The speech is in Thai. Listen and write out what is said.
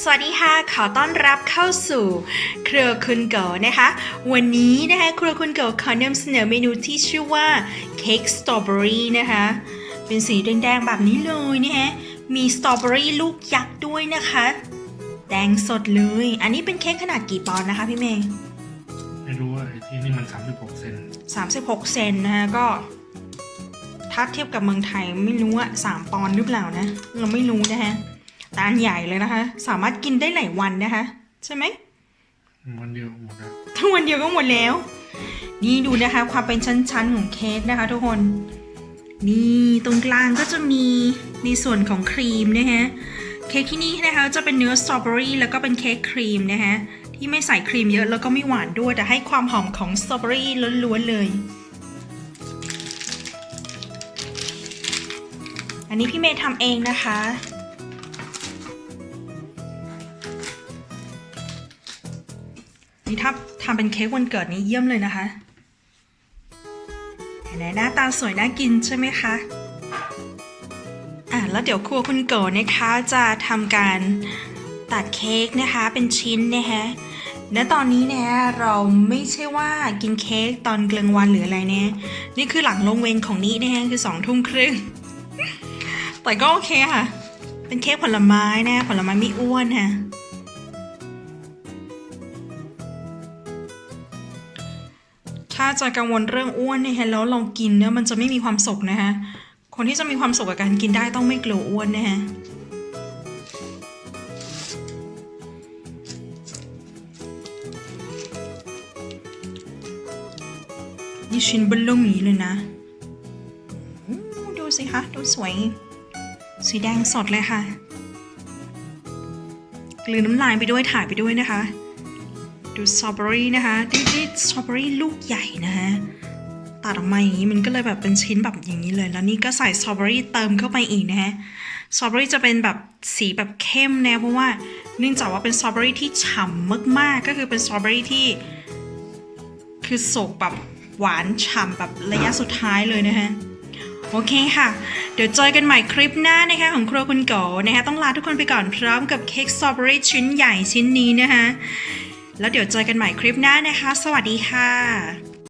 สวัสดีค่ะ ขอต้อนรับเข้าสู่เครือคุณเก๋นะคะ วันนี้นะคะครัวคุณเก๋ขอนำเสนอเมนูที่ชื่อว่าเค้กสตรอเบอรี่นะคะ เป็นสีแดงๆแบบนี้เลยนะคะมีสตรอเบอรี่ลูกยักษ์ด้วยนะคะ แดงสดเลย อันนี้เป็นเค้กขนาดกี่ปอนด์นะคะพี่เมย์ ไม่รู้ว่าไอ้ที่นี่มัน 36 เซน36 เซนนะคะก็ถ้าเทียบกับเมืองไทยไม่รู้ว่า3ปอนด์หรือเปล่านะ เราไม่รู้นะคะ แต่อันใหญ่เลยนะคะ สามารถกินได้หลายวันนะคะ ใช่ไหมวันเดียวหมดแล้วทั้งวันเดียวก็หมดแล้ว นี่ดูนะคะ ความเป็นชั้นๆของเค้กนะคะ ทุกคน นี่ตรงกลางก็จะมีในส่วนของครีมนะคะเค้กที่นี่นะคะจะเป็นเนื้อสตรอเบอรี่แล้วก็เป็นเค้กครีมนะคะที่ไม่ใส่ครีมเยอะแล้วก็ไม่หวานด้วยแต่ให้ความหอมของสตรอเบอรี่ล้วนๆเลย อันนี้พี่เมย์ทำเองนะคะ นี่ถ้าทำเป็นเค้กวันเกิดนี้เยี่ยมเลยนะคะเห็นไหมหน้าตาสวยน่ากินใช่ไหมคะอะแล้วเดี๋ยวครัวคุณโกนะคะจะทำการตัดเค้กนะคะ เป็นชิ้นนะคะและตอนนี้เนี่ยเราไม่ใช่ว่ากินเค้กตอนกลางวันหรืออะไรเนี่ยนี่คือหลังลงเวรของนี้นะคะคือสองทุ่มครึ่งแต่ก็โอเคค่ะ เป็นเค้กผลไม้นะผลไม้ไม่อ้วนค่ะ ถ้าจะกังวลเรื่องอ้วนเนี่ยแล้วเรากินเนี่ยมันจะไม่มีความสุขนะคะคนที่จะมีความสุขกับการกินได้ต้องไม่กลัวอ้วนนะฮะนี่ชิ้นเบลเลมีเลยนะ ดูสิคะ ดูสวย สีแดงสดเลยค่ะ กลืนน้ำลายไปด้วยถ่ายไปด้วยนะคะ ดูสตรอเบอรี่นะคะนี่สตรอเบอรี่ลูกใหญ่นะคะตัดออกมาอย่างนี้มันก็เลยแบบเป็นชิ้นแบบอย่างนี้เลย แล้วนี่ก็ใส่สตรอเบอรี่เติมเข้าไปอีกนะคะสตรอเบอรี่จะเป็นแบบสีแบบเข้มนะเพราะว่าเนื่องจากว่าเป็นสตรอเบอรี่ที่ฉ่ำมากๆ ก็คือเป็นสตรอเบอรี่ที่ คือสุกแบบหวานฉ่ำแบบระยะสุดท้ายเลยนะคะโอเคค่ะ เดี๋ยวเจอกันใหม่คลิปหน้านะคะของครัวคุณโกนะคะต้องลาทุกคนไปก่อนพร้อมกับเค้กสตรอเบอรี่ชิ้นใหญ่ชิ้นนี้นะคะ แล้วเดี๋ยวเจอกันใหม่คลิปหน้านะคะ สวัสดีค่ะ